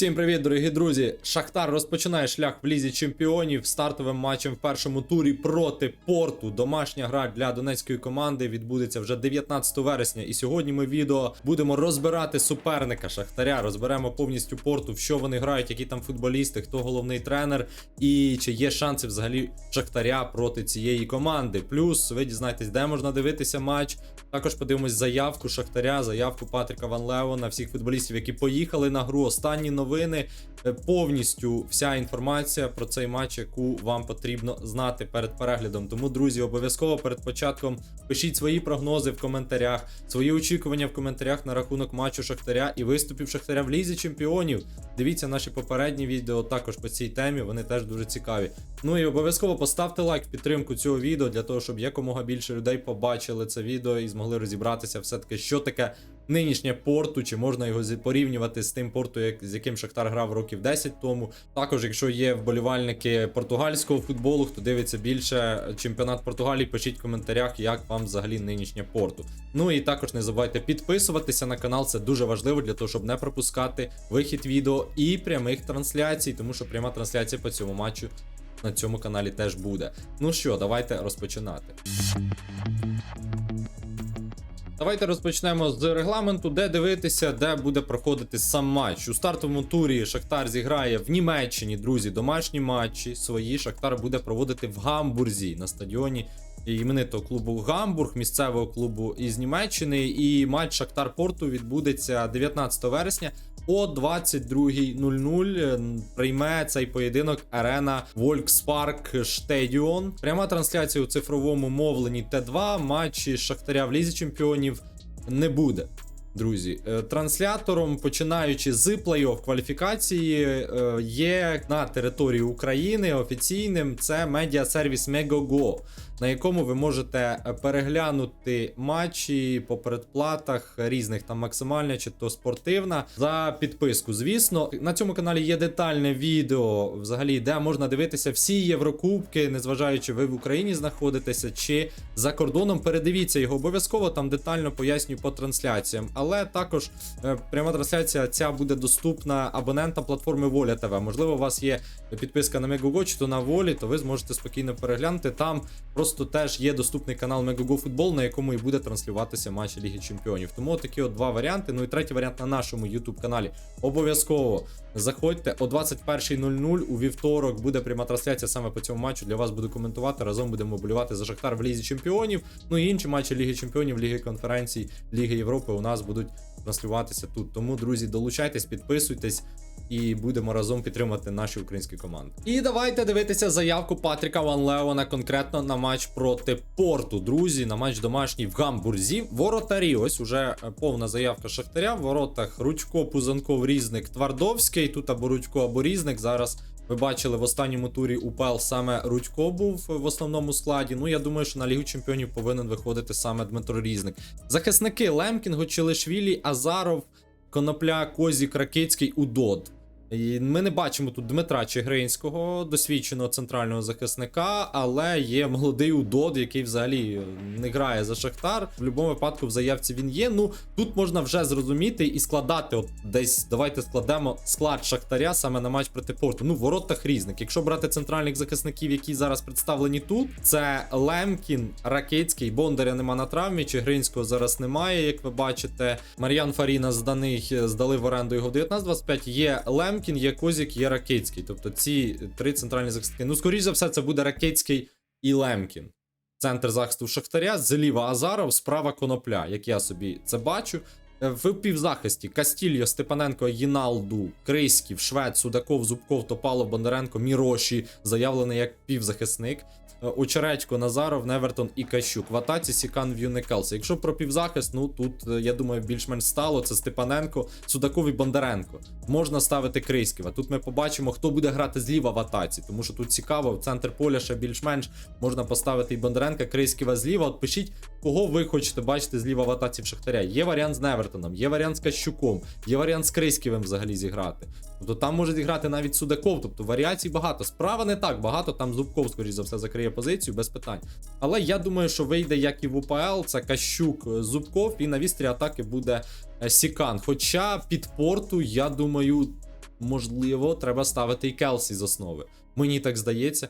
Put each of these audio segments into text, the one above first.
Всім привіт, дорогі друзі! Шахтар розпочинає шлях в лізі чемпіонів стартовим матчем в першому турі проти порту. Домашня гра для донецької команди відбудеться вже 19 вересня. І сьогодні ми відео будемо розбирати суперника Шахтаря. Розберемо повністю порту, в що вони грають, які там футболісти, хто головний тренер, і чи є шанси взагалі Шахтаря проти цієї команди. Плюс ви дізнаєтесь, де можна дивитися матч. Також подивимось заявку Шахтаря, заявку Патріка Ван Леона, всіх футболістів, які поїхали на гру. Останні новини. Е, Повністю вся інформація про цей матч, яку вам потрібно знати перед переглядом. Тому, друзі, обов'язково перед початком пишіть свої прогнози в коментарях, свої очікування в коментарях на рахунок матчу Шахтаря і виступів Шахтаря в лізі чемпіонів. Дивіться наші попередні відео також по цій темі, вони теж дуже цікаві. Ну і обов'язково поставте лайк в підтримку цього відео для того, щоб якомога більше людей побачили це відео і змогли розібратися все-таки, що таке нинішнє порту, чи можна його порівнювати з тим порту, як, з яким Шахтар грав років 10 тому. Також, якщо є вболівальники португальського футболу, хто дивиться більше чемпіонат Португалії, пишіть в коментарях, як вам взагалі нинішнє порту. Ну і також не забувайте підписуватися на канал, це дуже важливо для того, щоб не пропускати вихід відео і прямих трансляцій, тому що пряма трансляція по цьому матчу на цьому каналі теж буде. Ну що, давайте розпочинати. Давайте розпочнемо з регламенту, де дивитися, де буде проходити сам матч. У стартовому турі Шахтар зіграє в Німеччині, друзі, домашні матчі свої. Шахтар буде проводити в Гамбурзі на стадіоні іменитого клубу Гамбург, місцевого клубу із Німеччини. І матч Шахтар Порту відбудеться 19 вересня. О 22.00 прийме цей поєдинок арена Volkspark Stadion. Пряма трансляція у цифровому мовленні Т2. Матчі Шахтаря в Лізі Чемпіонів не буде. Друзі, Е, транслятором, починаючи з плей-офф кваліфікації, е, є на території України офіційним це медіасервіс Megogo, на якому ви можете е, переглянути матчі по передплатах різних там максимальна чи то спортивна за підписку. Звісно, на цьому каналі є детальне відео, взагалі, де можна дивитися всі Єврокубки, незважаючи ви в Україні знаходитеся чи за кордоном. Передивіться його обов'язково. Там детально пояснюю по трансляціям. Але також е, пряма трансляція ця буде доступна абонентам платформи Воля ТВ. Можливо, у вас є підписка на Megogo чи то на волі, то ви зможете спокійно переглянути. Там просто теж є доступний канал Футбол, на якому і буде транслюватися матчі Ліги Чемпіонів. Тому такі от два варіанти. Ну і третій варіант на нашому YouTube каналі. Обов'язково заходьте о 21.00 у вівторок. Буде пряма трансляція саме по цьому матчу. Для вас буду коментувати. Разом будемо болювати за Шахтар в Лізі Чемпіонів. Ну і інші матчі Ліги Чемпіонів, Ліги конференцій, Ліги Європи у нас будуть транслюватися тут. Тому, друзі, долучайтесь, підписуйтесь. І будемо разом підтримувати наші українські команди. І давайте дивитися заявку Патріка Ван Леона конкретно на матч проти порту. Друзі, на матч домашній в Гамбурзі. Воротарі. Ось уже е, повна заявка Шахтаря. В воротах Рудько, Пузанков, Різник, Твардовський. Тут або Рудько, або Різник. Зараз ви бачили в останньому турі УПЛ саме Рудько був в основному складі. Ну я думаю, що на Лігу Чемпіонів повинен виходити саме Дмитро Різник. Захисники Лемкін, Челишвілі, Азаров, Конопля, Козік, Ракицький, Удод. І Ми не бачимо тут Дмитра Чигринського, досвідченого центрального захисника, але є молодий Удод, який взагалі не грає за Шахтар. В будь-якому випадку в заявці він є. Ну тут можна вже зрозуміти і складати. От десь давайте складемо склад Шахтаря саме на матч проти порту. Ну, воротах різник. Якщо брати центральних захисників, які зараз представлені тут, це Лемкін, Ракицький, Бондаря нема на травмі, Чигринського зараз немає, як ви бачите. Мар'ян Фаріна зданий здали в оренду його в 19-25. Є Лемкін, є Козік, є Ракетський. Тобто ці три центральні захисники. Ну, скоріш за все, це буде Ракетський і Лемкін. Центр захисту Шахтаря, зліва Азаров, справа Конопля, як я собі це бачу. Е, В півзахисті Кастільо, Степаненко, Їналду, Криськів, Швед, Судаков, Зубков, Топалов, Бондаренко, Міроші, заявлений як півзахисник. Е, Очередько, Назаров, Невертон і Кащук. В атаці Сікан В'юникелс. Якщо про півзахист, ну тут е, я думаю більш-менш стало. Це Степаненко, Судаков і Бондаренко. Можна ставити Криськіва. Тут ми побачимо, хто буде грати зліва в атаці, тому що тут цікаво, в центр поля ще більш-менш можна поставити і Бондаренка, Криськіва зліва. От пишіть, кого ви хочете бачити зліва в атаці в Шахтаря. Є варіант з Невертоном, є варіант з Кащуком, є варіант з Криськівим взагалі зіграти. Тобто там може зіграти навіть Судаков, тобто варіацій багато. Справа не так багато, там Зубков, скоріш за все, закриє позицію без питань. Але я думаю, що вийде як і в УПЛ, це Кащук, е, Зубков, і на вістрі атаки буде е, Сікан. Хоча під порту, я думаю, можливо, треба ставити і Келсі з основи. Мені так здається,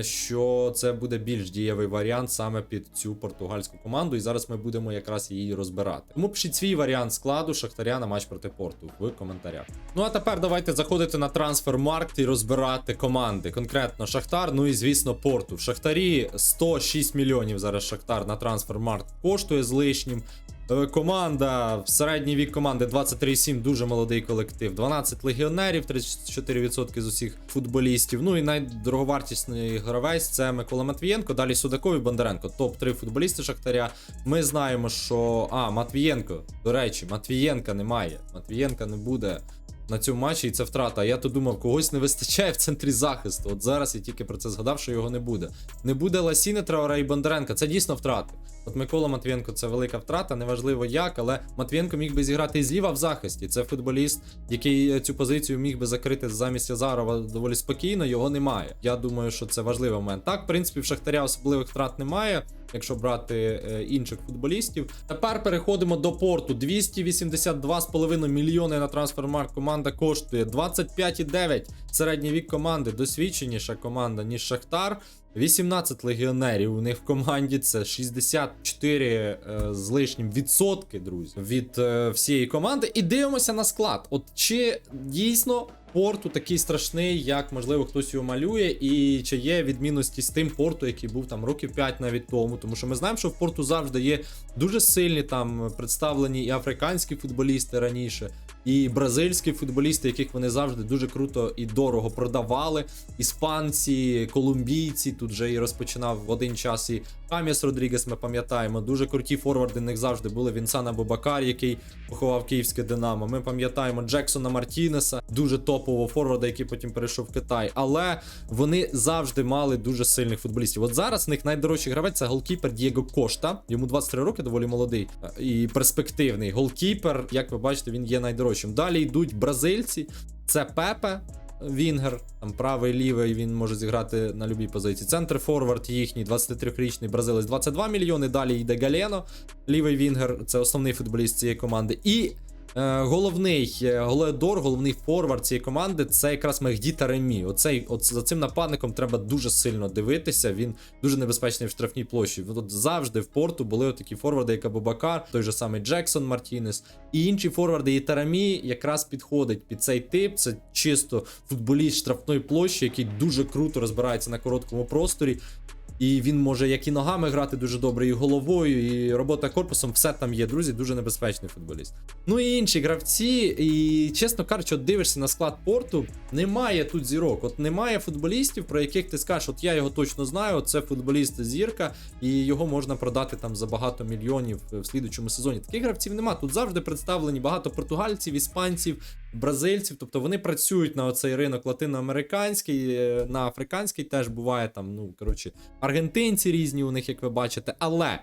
що це буде більш дієвий варіант саме під цю португальську команду, і зараз ми будемо якраз її розбирати. Тому пишіть свій варіант складу Шахтаря на матч проти порту в коментарях. Ну а тепер давайте заходити на трансфермаркт і розбирати команди. Конкретно Шахтар, ну і звісно, порту. В Шахтарі 106 мільйонів зараз Шахтар на трансфермаркт коштує з лишнім. Е, Команда в середній вік команди 23,7, дуже молодий колектив. 12 легіонерів, 34% з усіх футболістів. Ну і найдороговартісний гравець це Микола Матвієнко. Далі Судаков і Бондаренко. Топ-3 футболісти Шахтаря. Ми знаємо, що. А, Матвієнко. До речі, Матвієнка немає. Матвієнка не буде. На цьому матчі і це втрата. Я то думав, когось не вистачає в центрі захисту. От зараз я тільки про це згадав, що його не буде. Не буде Ласіни, Траура і Бондаренка. Це дійсно втрати. От Микола Матвієнко це велика втрата, неважливо як, але Матвієнко міг би зіграти і зліва в захисті. Це футболіст, який цю позицію міг би закрити замість Язарова доволі спокійно. Його немає. Я думаю, що це важливий момент. Так, в принципі, в Шахтаря особливих втрат немає. Якщо брати е, інших футболістів, тепер переходимо до порту. 282,5 мільйони на трансфермарк. Команда коштує 25,9 середній вік команди, досвідченіша команда, ніж Шахтар. 18 легіонерів у них в команді це 64 е, з лишнім відсотки, друзі, від е, всієї команди. І дивимося на склад. От чи дійсно порту такий страшний, як можливо хтось його малює, і чи є відмінності з тим порту, який був там років 5 навіть тому. Тому що ми знаємо, що в порту завжди є дуже сильні там представлені і африканські футболісти раніше. І бразильські футболісти, яких вони завжди дуже круто і дорого продавали. Іспанці, колумбійці. Тут вже і розпочинав в один час і Каміс Родрігес. Ми пам'ятаємо. Дуже круті форварди в них завжди були. Вінсана Бобакар, який поховав київське Динамо. Ми пам'ятаємо Джексона Мартінеса, дуже топового форварда, який потім перейшов в Китай. Але вони завжди мали дуже сильних футболістів. От зараз в них найдорожчий гравець це голкіпер Дієго Кошта. Йому 23 роки, доволі молодий е, і перспективний. Голкіпер, як ви бачите, він є найдорожчим. Далі йдуть бразильці. Це Пепе. Вінгер, там правий, лівий, він може зіграти на любій позиції. Центр форвард їхній, 23-річний бразилець, 22 мільйони. Далі йде Галєно, лівий Вінгер, це основний футболіст цієї команди. І головний е, голедор, головний форвард цієї команди це якраз Мехді Таремі. Оцей, от за цим нападником треба дуже сильно дивитися. Він дуже небезпечний в штрафній площі. От завжди в порту були такі форварди, як Абубакар, той же самий Джексон Мартінес. І інші форварди і Тарамі якраз підходить під цей тип. Це чисто футболіст штрафної площі, який дуже круто розбирається на короткому просторі. І він може як і ногами грати дуже добре, і головою, і робота корпусом, все там є, друзі, дуже небезпечний футболіст. Ну і інші гравці, і чесно кажучи, от дивишся на склад порту, немає тут зірок. От немає футболістів, про яких ти скажеш, от я його точно знаю, це футболіст зірка, і його можна продати там за багато мільйонів в слідучому сезоні. Таких гравців нема. Тут завжди представлені багато португальців, іспанців, бразильців. Тобто вони працюють на оцей ринок латиноамериканський, е, на африканський теж буває там, ну коротше, аргентинці різні у них, як ви бачите. Але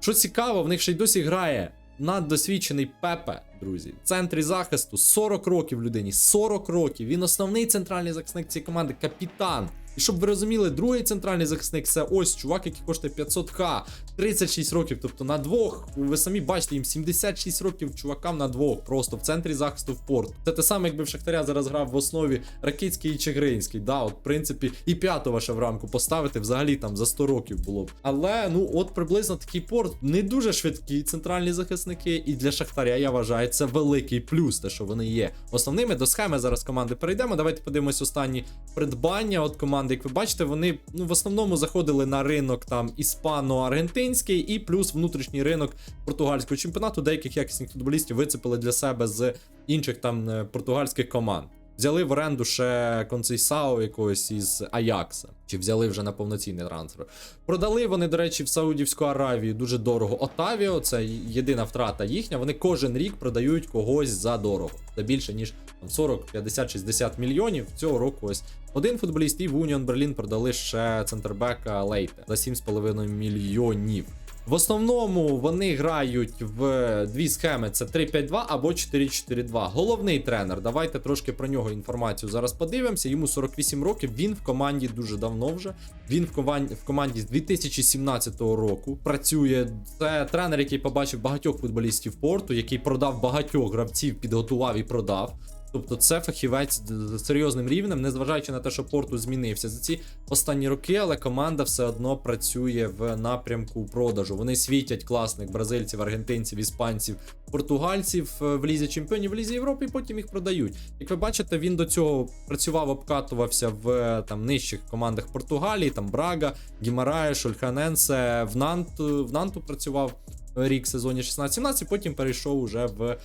що цікаво, в них ще й досі грає наддосвідчений Пепе, друзі. В центрі захисту 40 років людині, 40 років. Він основний центральний захисник цієї команди, капітан. І щоб ви розуміли, другий центральний захисник це ось чувак, який коштує 500к, 36 років. Тобто на двох, ви самі бачите, їм 76 років чувакам на двох, просто в центрі захисту в порт. Це те саме, якби в Шахтаря зараз грав в основі Ракицький і Чигринський. Да, от в принципі, і п'ятого ще в рамку поставити взагалі там за 100 років було б. Але ну от приблизно такий порт не дуже швидкі центральні захисники. І для Шахтаря я вважаю, це великий плюс, те, що вони є основними. До схеми зараз команди перейдемо. Давайте подивимось останні придбання. От команди, як ви бачите, вони ну в основному заходили на ринок там іспано-аргентинський і плюс внутрішній ринок португальського чемпіонату. Деяких якісних футболістів вицепили для себе з інших там е, португальських команд. Взяли в оренду ще Концейсао якогось із Аякса, чи взяли вже на повноцінний трансфер. Продали вони, до речі, в Саудівську Аравію дуже дорого. Отавіо, це єдина втрата їхня. Вони кожен рік продають когось за дорого. Це більше ніж там, 40, 50, 60 мільйонів. Цього року ось один футболіст і в Уніон Берлін продали ще центрбека Лейте за 7,5 мільйонів. В основному вони грають в дві схеми: це 3-5-2 або 4-4-2. Головний тренер. Давайте трошки про нього інформацію зараз подивимося. Йому 48 років. Він в команді дуже давно вже. Він в команді в команді з 2017 року працює. Це тренер, який побачив багатьох футболістів порту, який продав багатьох гравців, підготував і продав. Тобто це фахівець з серйозним рівнем, незважаючи на те, що Порту змінився за ці останні роки, але команда все одно працює в напрямку продажу. Вони світять класних бразильців, аргентинців, іспанців, португальців е, в лізі чемпіонів, в лізі Європи, і потім їх продають. Як ви бачите, він до цього працював, обкатувався в е, там нижчих командах Португалії, там Брага, Гімарає, Шольханенсе, в Нанту, в Нанту працював рік в сезоні 16-17, потім перейшов уже в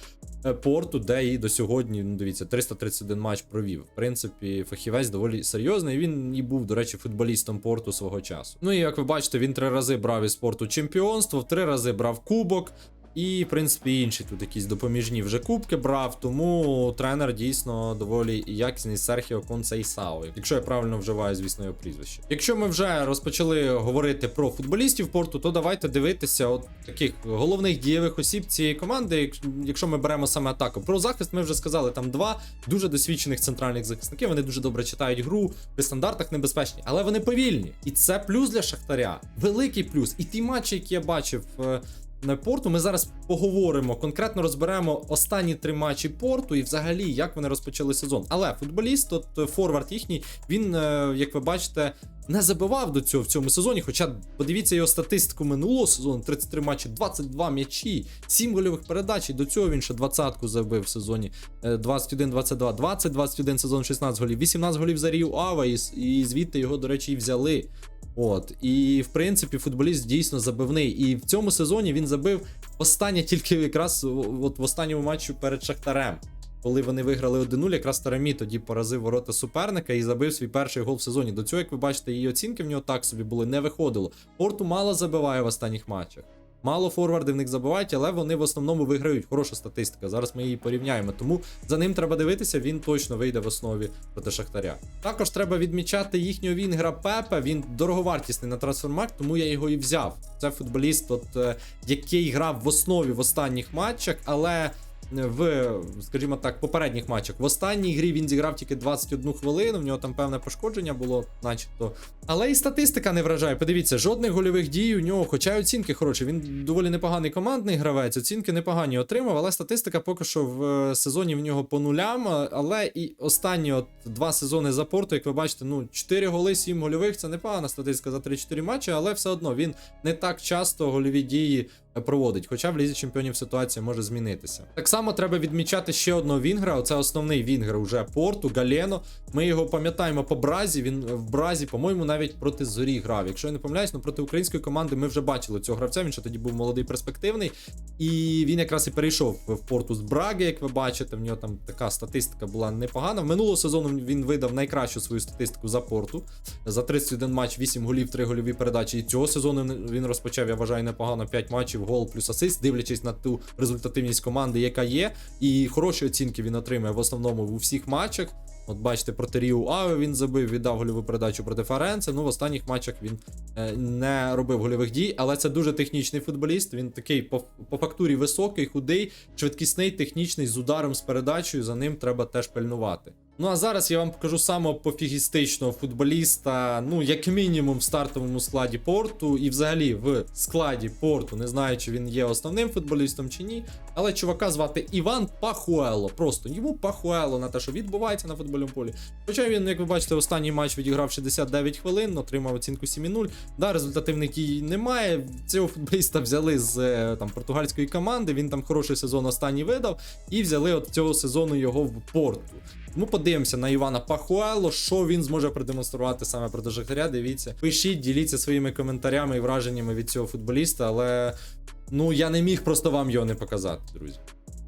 е, порту, де і до сьогодні, ну дивіться, 331 матч провів. В принципі, фахівець доволі серйозний. Він і був, до речі, футболістом порту свого часу. Ну і як ви бачите, він три рази брав із порту чемпіонство, в три рази брав кубок. І, в принципі, інші тут якісь допоміжні вже кубки брав, тому тренер дійсно доволі якісний Серхіо Концейсао, якщо я правильно вживаю, звісно, його прізвище. Якщо ми вже розпочали говорити про футболістів порту, то давайте дивитися от таких головних дієвих осіб цієї команди, якщо ми беремо саме атаку. Про захист ми вже сказали, там два дуже досвідчених центральних захисників. Вони дуже добре читають гру, при стандартах небезпечні, але вони повільні. І це плюс для Шахтаря. Великий плюс. І ті матчі, які я бачив. Е, порту. Ми зараз поговоримо, конкретно розберемо останні три матчі порту і взагалі як вони розпочали сезон. Але футболіст, от е, форвард їхній, він, е, як ви бачите, не забивав до цього в цьому сезоні. Хоча подивіться його статистику минулого сезону: 33 матчі, 22 м'ячі, 7 гольових передач. І до цього він ще 20-ку забив в сезоні е, 21-22, 20-21 сезон 16 голів, 18 голів за Рію Ава, і, і звідти його, до речі, і взяли. От, і в принципі, футболіст дійсно забивний. І в цьому сезоні він забив останнє тільки якраз от в останньому матчі перед Шахтарем. Коли вони виграли 1-0, якраз Тарамі тоді поразив ворота суперника і забив свій перший гол в сезоні. До цього, як ви бачите, її оцінки в нього так собі були, не виходило. Порту мало забиває в останніх матчах. Мало форварди в них забувають, але вони в основному виграють. Хороша статистика. Зараз ми її порівняємо. Тому за ним треба дивитися, він точно вийде в основі проти Шахтаря. Також треба відмічати їхнього вінгра Пепе. Він дороговартісний на трансфермаркт, тому я його і взяв. Це футболіст, от, е, який грав в основі в останніх матчах, але. В, скажімо так, попередніх матчах. В останній грі він зіграв тільки 21 хвилину, в нього там певне пошкодження було, начебто. Але і статистика не вражає. Подивіться, жодних гольових дій у нього, хоча оцінки хороші. Він доволі непоганий командний гравець, оцінки непогані отримав, але статистика поки що в е, сезоні в нього по нулям. Але і останні от два сезони за порту, як ви бачите, ну 4 голи, 7 гольових це непогана статистика за 3-4 матчі, але все одно він не так часто гольові дії проводить. Хоча в лізі чемпіонів ситуація може змінитися. Так само треба відмічати ще одного вінгра. Оце основний вінгер уже порту, Галено. Ми його пам'ятаємо по бразі. Він в бразі, по-моєму, навіть проти зорі грав. Якщо я не помиляюсь, ну проти української команди ми вже бачили цього гравця. Він ще тоді був молодий перспективний. І він якраз і перейшов в порту з Браги, як ви бачите. В нього там така статистика була непогана. Минулого сезону він видав найкращу свою статистику за порту. За 31 матч, 8 голів, 3 гольові передачі. І цього сезону він розпочав, я вважаю, непогано 5 матчів, гол плюс асист, дивлячись на ту результативність команди, яка є. І хороші оцінки він отримує в основному у всіх матчах. От бачите, проти Ріу Аве він забив, віддав гольову передачу проти Ференце. Ну, в останніх матчах він е, не робив гольових дій, але це дуже технічний футболіст. Він такий по, по фактурі високий, худий, швидкісний, технічний, з ударом, з передачею. За ним треба теж пильнувати. Ну а зараз я вам покажу самого пофігістичного футболіста, ну, як мінімум, в стартовому складі порту, і взагалі в складі порту, не знаю, чи він є основним футболістом чи ні. Але чувака звати Іван Пахуело. Просто йому Пахуело на те, що відбувається на футбольному полі. Хоча він, як ви бачите, останній матч відіграв 69 хвилин, отримав оцінку 7,0. Да, результативних дій немає. Цього футболіста взяли з е, там португальської команди. Він там хороший сезон останній видав, і взяли от цього сезону його в порту. Тому подивимося на Івана Пахуело, що він зможе продемонструвати саме проти Жахтаря. Дивіться, пишіть, діліться своїми коментарями і враженнями від цього футболіста, але ну я не міг просто вам його не показати, друзі.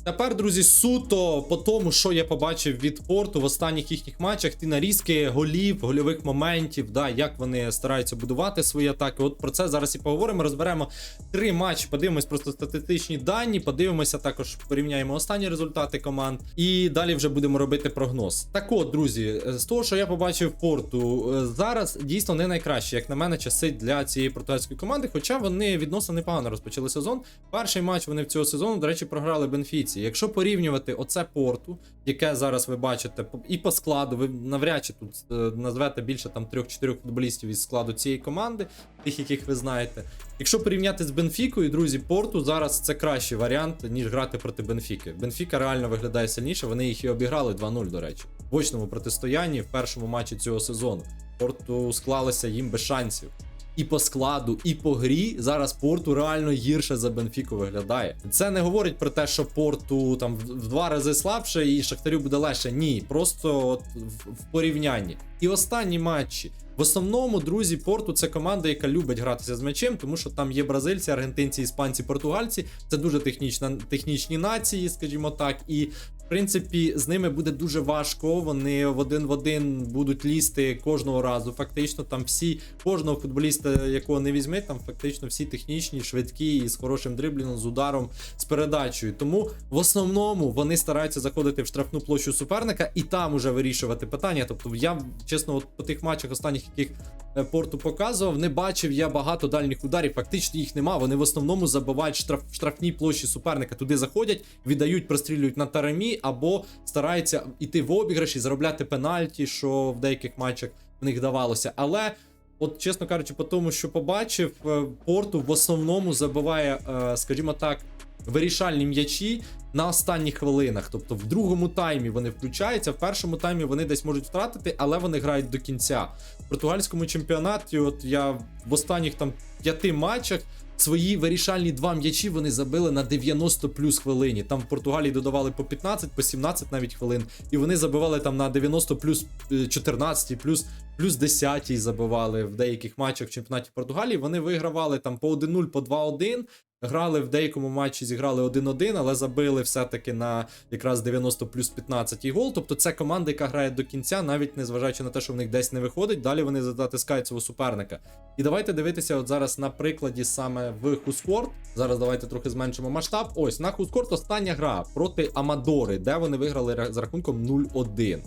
Тепер, друзі, суто по тому, що я побачив від порту в останніх їхніх матчах, ті нарізки голів, гольових моментів, да, як вони стараються будувати свої атаки. От про це зараз і поговоримо. Розберемо три матчі, подивимось просто статистичні дані, подивимося також, порівняємо останні результати команд, і далі вже будемо робити прогноз. Так от, друзі, з того, що я побачив порту, е, зараз дійсно не найкраще, як на мене, часи для цієї португальської команди, хоча вони відносно непогано розпочали сезон. Перший матч вони в цього сезону, до речі, програли Бенфіці. Позиції. Якщо порівнювати оце порту, яке зараз ви бачите, і по складу, ви навряд чи тут е, назвете більше там 3-4 футболістів із складу цієї команди, тих, яких ви знаєте. Якщо порівняти з Бенфікою, друзі, порту зараз це кращий варіант, ніж грати проти Бенфіки. Бенфіка реально виглядає сильніше, вони їх і обіграли 2-0, до речі, в очному протистоянні в першому матчі цього сезону. Порту склалося їм без шансів. І по складу, і по грі зараз порту реально гірше за Бенфіку виглядає. Це не говорить про те, що порту там в два рази слабше і Шахтарю буде легше. Ні, просто от в порівнянні. І останні матчі. В основному, друзі, порту це команда, яка любить гратися з м'ячем, тому що там є бразильці, аргентинці, іспанці, португальці. Це дуже технічна, технічні нації, скажімо так. І принципі, з ними буде дуже важко. Вони в один в один будуть лізти кожного разу. Фактично, там всі кожного футболіста, якого не візьми, там фактично всі технічні, швидкі і з хорошим дриблінгом, з ударом, з передачею. Тому в основному вони стараються заходити в штрафну площу суперника і там уже вирішувати питання. Тобто, я чесно, от по тих матчах останніх, яких порту показував, не бачив я багато дальніх ударів. Фактично їх нема. Вони в основному забивають штраф, в штрафній площі суперника. Туди заходять, віддають, прострілюють на тарамі, або стараються йти в обіграш і заробляти пенальті, що в деяких матчах в них давалося. Але. От, чесно кажучи, по тому, що побачив, е, порту в основному забиває, е, скажімо так, вирішальні м'ячі на останніх хвилинах. Тобто в другому таймі вони включаються, в першому таймі вони десь можуть втратити, але вони грають до кінця. В португальському чемпіонаті, от я в останніх там п'яти матчах. Свої вирішальні два м'ячі вони забили на 90 плюс хвилині. Там в Португалії додавали по 15, по 17 навіть хвилин, і вони забивали там на 90 плюс е, 14, плюс плюс 10 забивали в деяких матчах в чемпіонаті Португалії. Вони вигравали там по 1-0, по 2-1. Грали в деякому матчі, зіграли 1-1, але забили все-таки на якраз 90 плюс 15 гол. Тобто це команда, яка грає до кінця, навіть незважаючи на те, що в них десь не виходить, далі вони затискають свого суперника. І давайте дивитися от зараз на прикладі саме в Хускорт. Зараз давайте трохи зменшимо масштаб. Ось на Хускорт остання гра проти Амадори, де вони виграли з рахунком 0-1.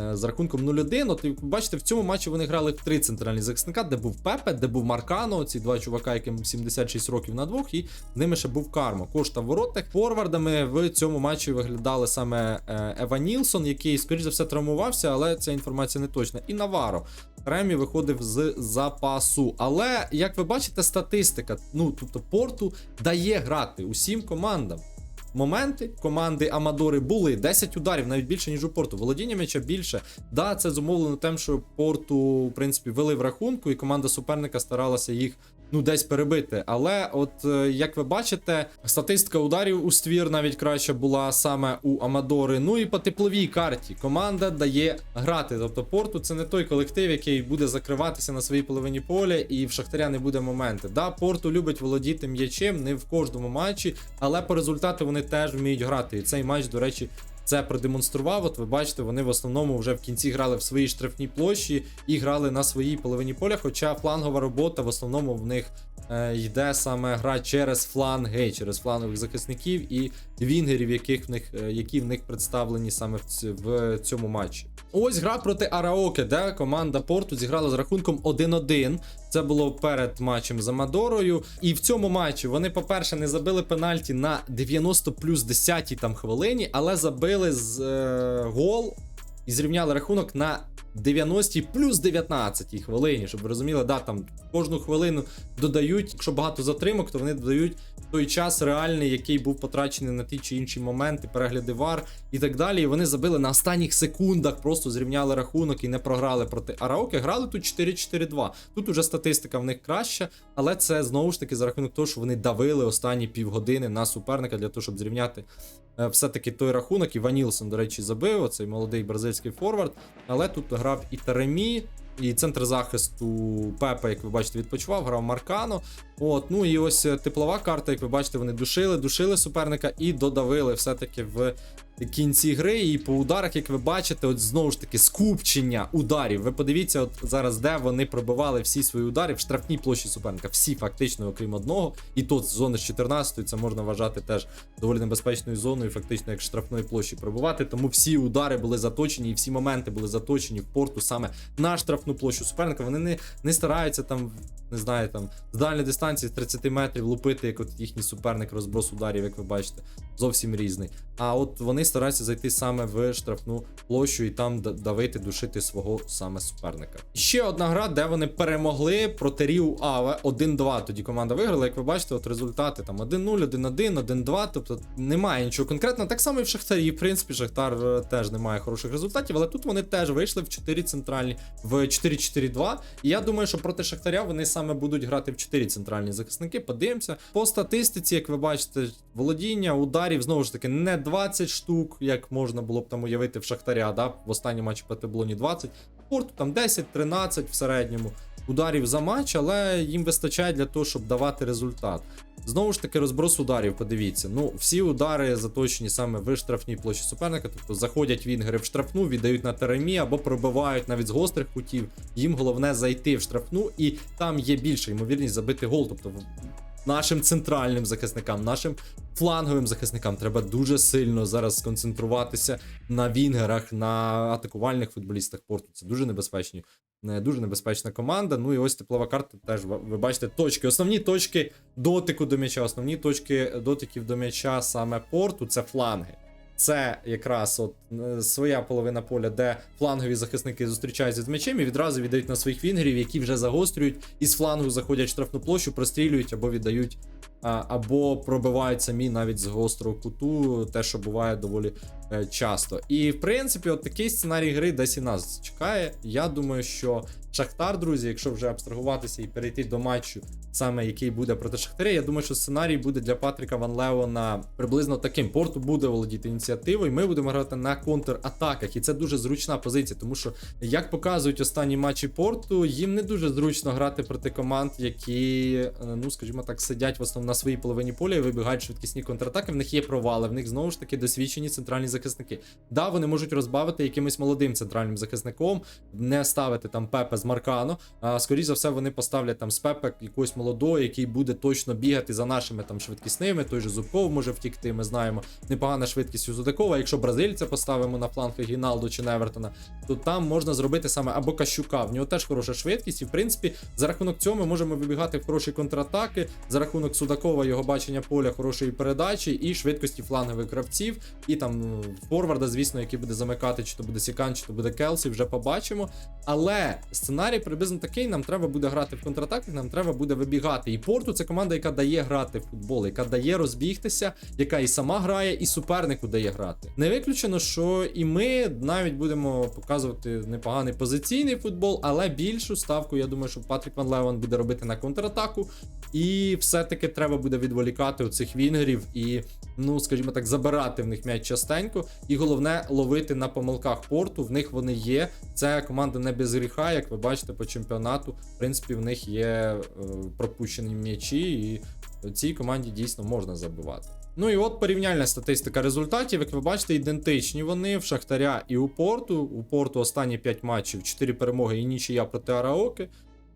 Е, З рахунком 0-1. От бачите, в цьому матчі вони грали в три центральні захисника, де був Пепе, де був Маркано, ці два чувака, яким 76 років на двох, і ними ще був Кармо. Кошта в воротах. Форвардами в цьому матчі виглядали саме е, Ева Нілсон, який, скоріш за все, травмувався, але ця інформація не точна. І Наваро. Ремі виходив з запасу. Але як ви бачите, статистика, ну тобто порту дає грати усім командам. Моменти команди Амадори були 10 ударів, навіть більше, ніж у порту. Володіння м'яча більше. Да, це зумовлено тим, що порту, в принципі, вели в рахунку, і команда суперника старалася їх ну десь перебити. Але, от е, як ви бачите, статистика ударів у ствір навіть краще була саме у Амадори. Ну і по тепловій карті команда дає грати. Тобто порту це не той колектив, який буде закриватися на своїй половині поля, і в Шахтаря не буде моменти. Да, порту любить володіти м'ячем, не в кожному матчі, але по результату вони теж вміють грати. І цей матч, до речі. Це продемонстрував. От ви бачите, вони в основному вже в кінці грали в своїй штрафній площі і грали на своїй половині поля. Хоча флангова робота в основному в них йде саме гра через фланги, через флангових захисників і вінгерів, яких в них, е, які в них представлені саме в цьому матчі. Ось гра проти Араоке, де команда Порту зіграла з рахунком 1-1. Це було перед матчем з Амадорою. І в цьому матчі вони, по-перше, не забили пенальті на 90 плюс 10 там хвилині, але забили з е, гол і зрівняли рахунок на 90 плюс 19 хвилині, щоб ви розуміли, да, там кожну хвилину додають, якщо багато затримок, то вони додають той час реальний, який був потрачений на ті чи інші моменти, перегляди вар і так далі. І вони забили на останніх секундах, просто зрівняли рахунок і не програли проти Араоки. Грали тут 4-4-2. Тут уже статистика в них краща, але це знову ж таки за рахунок того, що вони давили останні півгодини на суперника для того, щоб зрівняти все-таки той рахунок. І Ванілсон, до речі, забив цей молодий бразильський форвард. Але тут грав і Таремі, і центр захисту Пепе, як ви бачите, відпочивав, грав Маркано. От, ну і ось е, теплова карта, як ви бачите, вони душили, душили суперника і додавили все-таки в кінці гри. І по ударах, як ви бачите, от знову ж таки скупчення ударів. Ви подивіться, от зараз, де вони пробивали всі свої удари в штрафній площі суперника. Всі фактично, окрім одного. І тут з зони з 14 це можна вважати теж доволі небезпечною зоною, фактично як штрафної площі пробувати. Тому всі удари були заточені, і всі моменти були заточені в порту саме на штрафну площу суперника. Вони не, не стараються там, не знаю, там з дальньої дистанції з 30 метрів лупити, як от їхній суперник розброс ударів, як ви бачите, зовсім різний. А от вони стараються зайти саме в штрафну площу і там давити, душити свого саме суперника. Ще одна гра, де вони перемогли проти Ріу Аве 1-2. Тоді команда виграла. Як ви бачите, от результати там 1-0, 1-1, 1-2. Тобто немає нічого конкретного. Так само і в Шахтарі. В принципі, Шахтар е, теж не має хороших результатів, але тут вони теж вийшли в 4 центральні, в 4-4-2. І я думаю, що проти Шахтаря вони саме будуть грати в 4 центральні захисники. Подивимося. По статистиці, як ви бачите, володіння ударів знову ж таки не 20 штук, як можна було б там уявити в Шахтаря. Да? В останньому матчі проти Болоні 20. Порту там 10-13 в середньому ударів за матч, але їм вистачає для того, щоб давати результат. Знову ж таки, розброс ударів, подивіться. Ну, всі удари заточені саме в штрафній площі суперника, тобто заходять вінгери в штрафну, віддають на теремі або пробивають навіть з гострих кутів. Їм головне зайти в штрафну, і там є більша ймовірність забити гол. Тобто нашим центральним захисникам, нашим фланговим захисникам треба дуже сильно зараз сконцентруватися на вінгерах, на атакувальних футболістах порту. Це дуже небезпечні. Не дуже небезпечна команда. Ну і ось теплова карта. Теж ви бачите точки. Основні точки дотику до м'яча, основні точки дотиків до м'яча саме порту це фланги. Це якраз от е, своя половина поля, де флангові захисники зустрічаються з м'ячем і відразу віддають на своїх вінгерів, які вже загострюють і з флангу заходять в штрафну площу, прострілюють або віддають, або пробивають самі навіть з гострого куту, те, що буває доволі е, часто. І в принципі, от такий сценарій гри десь і нас чекає. Я думаю, що Шахтар, друзі, якщо вже абстрагуватися і перейти до матчу, саме який буде проти Шахтаря, я думаю, що сценарій буде для Патріка Ван Леона приблизно таким. Порту буде володіти ініціативою. Ми будемо грати на контратаках, і це дуже зручна позиція, тому що, як показують останні матчі порту, їм не дуже зручно грати проти команд, які, е, ну скажімо так, сидять в основному на своїй половині поля і вибігають швидкісні контратаки. В них є провали, в них знову ж таки досвідчені центральні захисники. Да, вони можуть розбавити якимось молодим центральним захисником, не ставити там Пепе з Маркано. А скоріш за все, вони поставлять там з Пепе якогось молодого, який буде точно бігати за нашими там швидкісними. Той же Зубков може втікти. Ми знаємо непогана швидкість у Зудакова. Якщо бразильця поставимо на фланг Гіналду чи Невертона, то там можна зробити саме або Кащука. В нього теж хороша швидкість, і в принципі, за рахунок цього ми можемо вибігати в хороші контратаки. За рахунок Судакова, його бачення поля, хорошої передачі і швидкості флангових гравців. І там ну, форварда, звісно, який буде замикати, чи то буде Сікан, чи то буде Келсі, вже побачимо. Але сценарій приблизно такий: нам треба буде грати в контратаках, нам треба буде вибігати. І Порту це команда, яка дає грати в футбол, яка дає розбігтися, яка і сама грає, і супернику дає грати. Не виключено, що і ми навіть будемо показувати непоганий позиційний футбол, але більшу ставку, я думаю, що Патрік Ван Леван буде робити на контратаку. І все-таки треба буде відволікати оцих вінгерів і, ну скажімо так, забирати в них м'яч частенько. І головне ловити на помилках порту. В них вони є. Це команда не без гріха, як ви бачите по чемпіонату. В принципі, в них є е, пропущені м'ячі, і цій команді дійсно можна забивати. Ну і от порівняльна статистика результатів, як ви бачите, ідентичні вони в Шахтаря і у Порту. У Порту останні 5 матчів, 4 перемоги і нічия проти Араоки.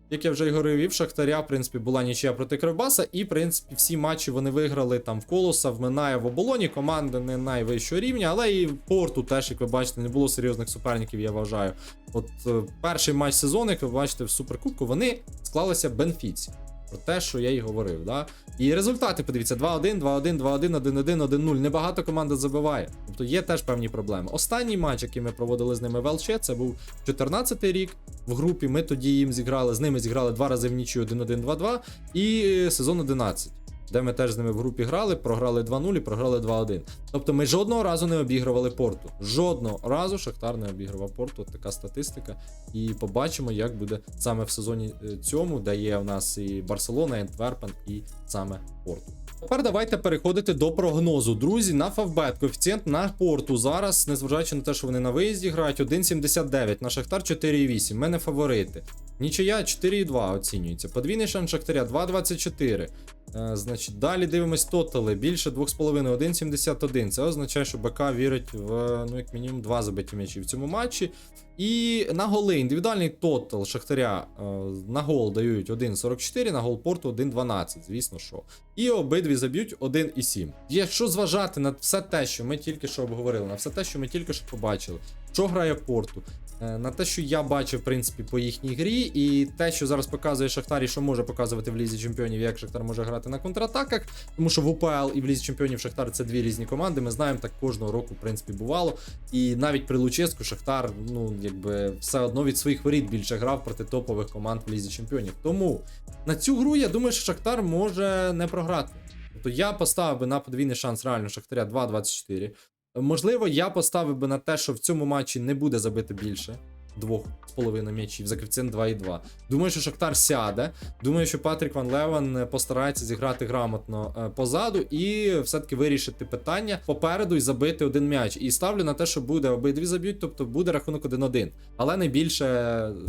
Як я вже й говорив, в Шахтаря, в принципі, була нічия проти Кривбаса, і, в принципі, всі матчі вони виграли там в Колоса, в Минає, в оболоні. Команди не найвищого рівня, але і в Порту теж, як ви бачите, не було серйозних суперників, я вважаю. От е, перший матч сезону, як ви бачите, в Суперкубку, вони склалися Бенфіці. Про те, що я й говорив. Да? І результати, подивіться, 2-1, 2-1, 2-1, 1-1, 1-0. Небагато команда забиває. Тобто є теж певні проблеми. Останній матч, який ми проводили з ними в ЛЧ, це був 14-й рік. В групі ми тоді їм зіграли, з ними зіграли два рази в нічю 1-1-2-2 і сезон 11. Де ми теж з ними в групі грали, програли 2-0 і програли 2-1. Тобто ми жодного разу не обігрували порту. Жодного разу Шахтар не обігрував порту. От така статистика. І побачимо, як буде саме в сезоні е, цьому, де є у нас і Барселона, і Антверпен, і саме Порту. Тепер давайте переходити до прогнозу. Друзі, на Фавбет коефіцієнт на порту зараз, незважаючи на те, що вони на виїзді грають, 1,79, на Шахтар 4,8. Мене фаворити. Нічия 4,2 оцінюється. Подвійний шанс Шахтаря 2,24. Е, значить, далі дивимось тотали. Більше 2,5, 1,71. Це означає, що БК вірить в ну, як мінімум 2 забиті м'ячі в цьому матчі. І на голи індивідуальний тотал Шахтаря е, на гол дають 1,44, на гол порту 1,12, звісно що. І обидві заб'ють 1,7. Якщо зважати на все те, що ми тільки що обговорили, на все те, що ми тільки що побачили, що грає порту, на те, що я бачив, в принципі, по їхній грі, і те, що зараз показує Шахтар, і що може показувати в Лізі Чемпіонів, як Шахтар може грати на контратаках, тому що в УПЛ і в Лізі Чемпіонів Шахтар це дві різні команди. Ми знаємо, так кожного року, в принципі, бувало. І навіть при Луческу Шахтар, ну якби все одно від своїх воріт більше грав проти топових команд в Лізі Чемпіонів. Тому на цю гру я думаю, що Шахтар може не програти. Тобто я поставив би на подвійний шанс реально Шахтаря 2-24. Можливо, я поставив би на те, що в цьому матчі не буде забити більше. Двох з половиною м'ячів за коефіцієнт 2,2. Думаю, що Шахтар сяде. Думаю, що Патрік Ван Левен е, постарається зіграти грамотно е, позаду і все-таки вирішити питання попереду і забити один м'яч. І ставлю на те, що буде обидві заб'ють, тобто буде рахунок 1-1. Але не більше,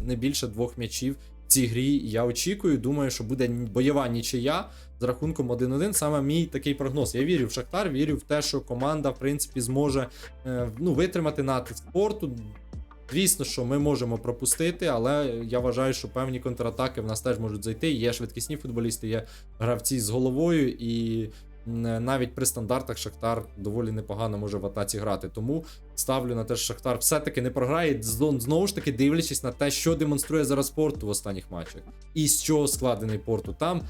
не більше двох м'ячів цій грі я очікую. Думаю, що буде бойова нічия з рахунком 1-1. Саме мій такий прогноз. Я вірю в Шахтар, вірю в те, що команда, в принципі, зможе е, ну, витримати натиск спорту. Звісно, що ми можемо пропустити, але я вважаю, що певні контратаки в нас теж можуть зайти. Є швидкісні футболісти, є гравці з головою, і навіть при стандартах Шахтар доволі непогано може в атаці грати. Тому ставлю на те, що Шахтар все-таки не програє. Знову ж таки, дивлячись на те, що демонструє зараз порту в останніх матчах, і з чого складений порту. Там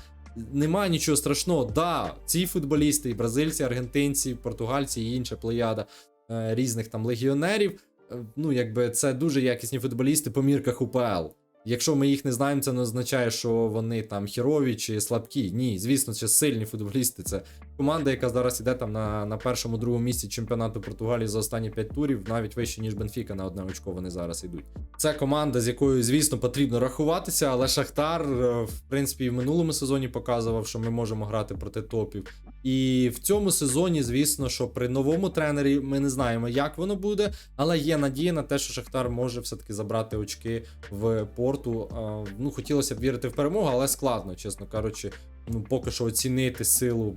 немає нічого страшного. Да, ці футболісти, і бразильці, аргентинці, португальці і інша плеяда е, різних там легіонерів. е, Ну, якби це дуже якісні футболісти по мірках УПЛ. Якщо ми їх не знаємо, це не означає, що вони там хірові чи слабкі. Ні, звісно, це сильні футболісти. Це команда, яка зараз іде там на, на першому другому місці чемпіонату Португалії за останні 5 турів, навіть вище, ніж Бенфіка на одне очко вони зараз йдуть. Це команда, з якою, звісно, потрібно рахуватися, але Шахтар, е, в принципі, і в минулому сезоні показував, що ми можемо грати проти топів. І в цьому сезоні, звісно, що при новому тренері ми не знаємо, як воно буде, але є надія на те, що Шахтар може все-таки забрати очки в порту. А, Ну, хотілося б вірити в перемогу, але складно, чесно кажучи. Ну, поки що оцінити силу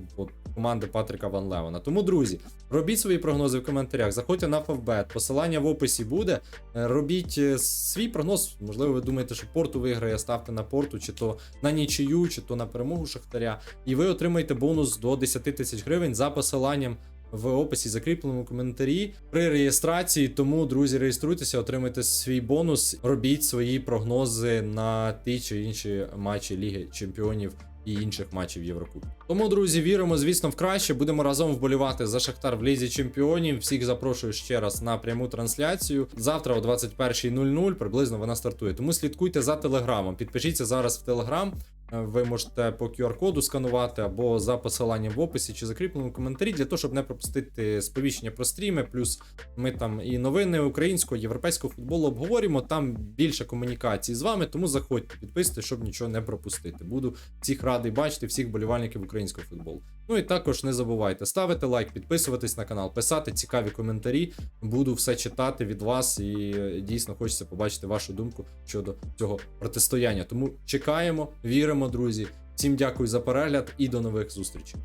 команди Патріка Ван Левена. Тому, друзі, робіть свої прогнози в коментарях, заходьте на Фавбет, посилання в описі буде. Е, Робіть е, свій прогноз. Можливо, ви думаєте, що порту виграє, ставте на порту, чи то на нічию, чи то на перемогу Шахтаря. І ви отримаєте бонус до 10 тисяч гривень за посиланням в описі, закріпленому коментарі при реєстрації. Тому, друзі, реєструйтеся, отримайте свій бонус, робіть свої прогнози на ті чи інші матчі Ліги Чемпіонів. І інших матчів Єврокубку. Тому, друзі, віримо, звісно, в краще. Будемо разом вболівати за Шахтар в Лізі Чемпіонів. Всіх запрошую ще раз на пряму трансляцію. Завтра о 21.00 приблизно вона стартує. Тому слідкуйте за телеграмом. Підпишіться зараз в телеграм. Е, Ви можете по QR-коду сканувати або за посиланням в описі чи закріпленому коментарі для того, щоб не пропустити сповіщення про стріми. Плюс ми там і новини українського, європейського футболу обговорюємо. Там більше комунікації з вами. Тому заходьте, підписуйтесь, щоб нічого не пропустити. Буду всіх радий бачити, всіх болівальників українського футболу. Ну і також не забувайте ставити лайк, підписуватись на канал, писати цікаві коментарі. Буду все читати від вас, і е, дійсно хочеться побачити вашу думку щодо цього протистояння. Тому чекаємо, віримо, друзі. Всім дякую за перегляд і до нових зустрічей.